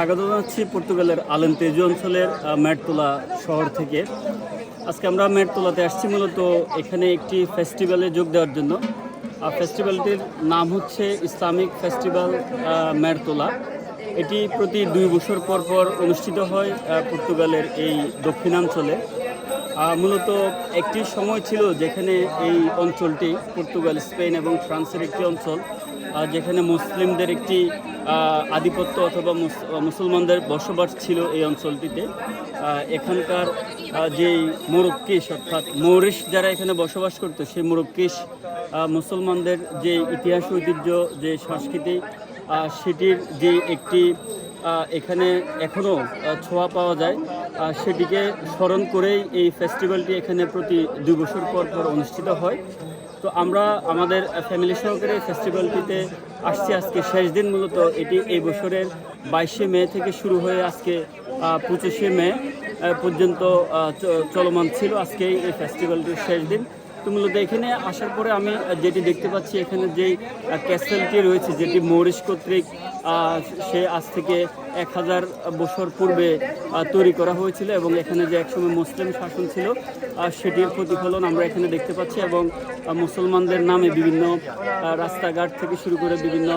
স্বাগত জানাচ্ছি পর্তুগালের আলেন তেজু অঞ্চলের ম্যাটতোলা শহর থেকে। আজকে আমরা ম্যাটতোলাতে আসছি মূলত এখানে একটি ফেস্টিভ্যালে যোগ দেওয়ার জন্য। আর ফেস্টিভ্যালটির নাম হচ্ছে ইসলামিক ফেস্টিভ্যাল ম্যাটতোলা। এটি প্রতি দুই বছর পর পর অনুষ্ঠিত হয় পর্তুগালের এই দক্ষিণাঞ্চলে। মূলত একটি সময় ছিল যেখানে এই অঞ্চলটি, পর্তুগাল, স্পেন এবং ফ্রান্সের একটি অঞ্চল যেখানে মুসলিমদের একটি আধিপত্য অথবা মুসলমানদের বসবাস ছিল এই অঞ্চলটিতে। এখানকার যেই মোরক্কিস অর্থাৎ মৌরিশ যারা এখানে বসবাস করতো, সেই মোরক্কিস মুসলমানদের যে ইতিহাস ঐতিহ্য, যে সংস্কৃতি সেটির যে একটি এখানে এখনও ছোঁয়া পাওয়া যায়। সেটিকে স্মরণ করেই এই ফেস্টিভ্যালটি এখানে প্রতি দুই বছর পর পর অনুষ্ঠিত হয়। তো আমরা আমাদের ফ্যামিলি সহকারে ফেস্টিভ্যালটিতে আসছি আজকে শেষ দিন মূলত। এটি এই বছরের বাইশে মে থেকে শুরু হয়ে আজকে পঁচিশে মে পর্যন্ত চলমান ছিল আজকে এই ফেস্টিভ্যালটির শেষ দিন। তো এখানে আসার পরে আমি যেটি দেখতে পাচ্ছি এখানে যেই ক্যাসেলটি রয়েছে, যেটি মৌরিশ কর্তৃক সে আজ থেকে এক হাজার বছর পূর্বে তৈরি করা হয়েছিল এবং এখানে যে একসময় মুসলিম শাসন ছিল সেটির প্রতিফলন আমরা এখানে দেখতে পাচ্ছি এবং মুসলমানদের নামে বিভিন্ন রাস্তাঘাট থেকে শুরু করে বিভিন্ন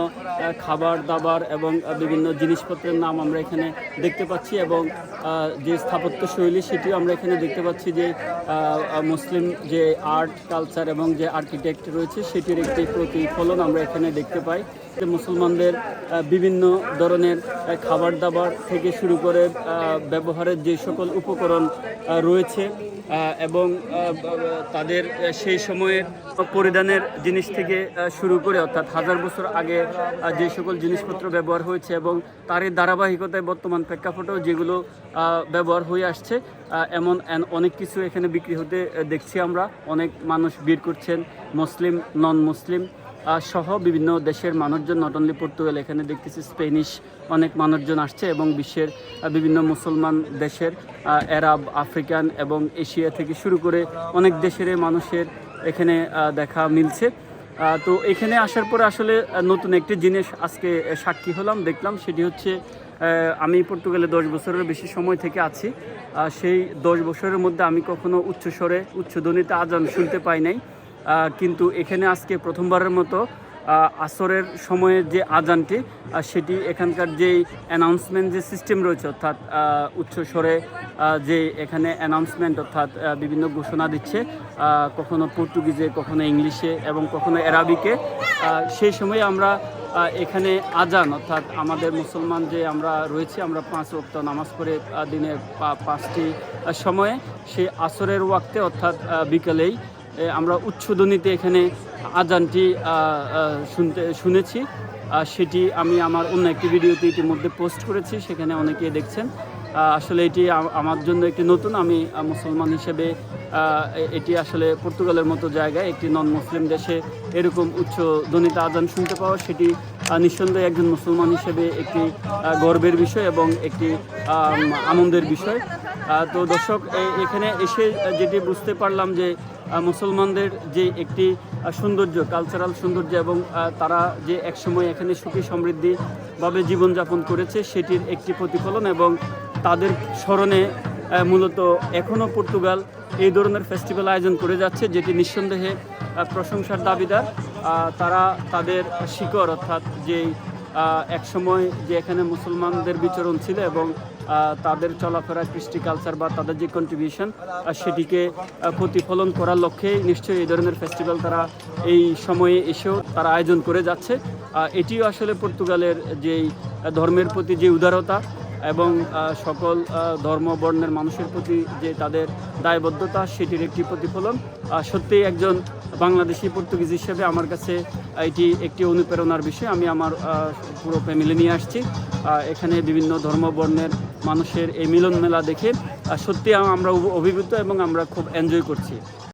খাবার দাবার এবং বিভিন্ন জিনিসপত্রের নাম আমরা এখানে দেখতে পাচ্ছি এবং যে স্থাপত্য শৈলী সেটিও আমরা এখানে দেখতে পাচ্ছি যে মুসলিম যে আর্ট কালচার এবং যে আর্কিটেক্ট রয়েছে সেটির একটি প্রতিফলন আমরা এখানে দেখতে পাই। মুসলমানদের বিভিন্ন ধরনের খাবার দাবার থেকে শুরু করে ব্যবহারের যে সকল উপকরণ রয়েছে এবং তাদের সেই সময়ের পরিধানের জিনিস থেকে শুরু করে, অর্থাৎ হাজার বছর আগে যে সকল জিনিসপত্র ব্যবহার হয়েছে এবং তারই ধারাবাহিকতায় বর্তমান প্রেক্ষাপটেও যেগুলো ব্যবহার হয়ে আসছে এমন অনেক কিছু এখানে বিক্রি হতে দেখছি আমরা। অনেক মানুষ ভিড় করছেন, মুসলিম নন মুসলিম সহ বিভিন্ন দেশের মানুষজন নট অনলি পর্তুগাল এখানে দেখতেছি স্পেনিশ অনেক মানুষজন আসছে এবং বিশ্বের বিভিন্ন মুসলমান দেশের আরব আফ্রিকান এবং এশিয়া থেকে শুরু করে অনেক দেশের মানুষের এখানে দেখা মিলছে। তো এখানে আসার পরে আসলে নতুন একটি জিনিস আজকে সাক্ষী হলাম, দেখলাম, সেটি হচ্ছে আমি পর্তুগালে দশ বছরের বেশি সময় থেকে আছি। সেই দশ বছরের মধ্যে আমি কখনো উচ্চস্বরে, উচ্চধ্বনিতে আজান শুনতে পাই নাই। কিন্তু এখানে আজকে প্রথমবারের মতো আসরের সময়ে যে আজানটি সেটি এখানকার যেই অ্যানাউন্সমেন্ট যে সিস্টেম রয়েছে অর্থাৎ উচ্চস্বরে যে এখানে অ্যানাউন্সমেন্ট অর্থাৎ বিভিন্ন ঘোষণা দিচ্ছে কখনো পর্তুগিজে কখনো ইংলিশে এবং কখনো অ্যারাবিকে সেই সময়ে আমরা এখানে আজান অর্থাৎ আমাদের মুসলমান যে আমরা রয়েছি আমরা পাঁচ ওয়াক্ত নামাজ পড়ে আহ, দিনে পাঁচটি সময়ে সেই আসরের ওয়াক্তে অর্থাৎ বিকেলেই আমরা উচ্চধ্বনিতে এখানে আজানটি শুনতে, শুনেছি। সেটি আমি আমার অন্য একটি ভিডিওতে ইতিমধ্যে পোস্ট করেছি, সেখানে অনেকে দেখছেন। আসলে এটি আমার জন্য একটি নতুন, আমি মুসলমান হিসেবে এটি আসলে পর্তুগালের মতো জায়গায় একটি নন মুসলিম দেশে এরকম উচ্চ ধ্বনিতে আজান শুনতে পাওয়া, সেটি নিঃসন্দেহে একজন মুসলমান হিসেবে একটি গর্বের বিষয় এবং একটি আনন্দের বিষয়। তো দর্শক এখানে এসে যেটি বুঝতে পারলাম যে মুসলমানদের যে একটি সৌন্দর্য কালচারাল সৌন্দর্য এবং তারা যে একসময় এখানে সুখী সমৃদ্ধিভাবে জীবনযাপন করেছে, সেটির একটি প্রতিফলন এবং তাদের স্মরণে মূলত এখনও পর্তুগাল এই ধরনের ফেস্টিভ্যাল আয়োজন করে যাচ্ছে, যেটি নিঃসন্দেহে প্রশংসার দাবিদার। তারা তাদের শিকড় অর্থাৎ যেই একসময় যে এখানে মুসলমানদের বিচরণ ছিল এবং তাদের চলাফেরা, কৃষ্টি কালচার বা তাদের যে কন্ট্রিবিউশন সেটিকে প্রতিফলন করার লক্ষ্যে নিশ্চয়ই এই ধরনের ফেস্টিভ্যাল তারা এই সময়ে এসেও তারা আয়োজন করে যাচ্ছে। এটিও আসলে পর্তুগালের যেই ধর্মের প্রতি যে উদারতা এবং সকল ধর্ম বর্ণের মানুষের প্রতি যে তাদের দায়বদ্ধতা, সেটির একটি প্রতিফলন। সত্যিই একজন বাংলাদেশি পর্তুগিজ হিসেবে আমার কাছে এটি একটি অনুপ্রেরণার বিষয়। আমি আমার পুরো ফ্যামিলি নিয়ে আসছি। এখানে বিভিন্ন ধর্ম বর্ণের মানুষের এই মিলন মেলা দেখে সত্যি আমরা অভিভূত এবং আমরা খুব এনজয় করছি।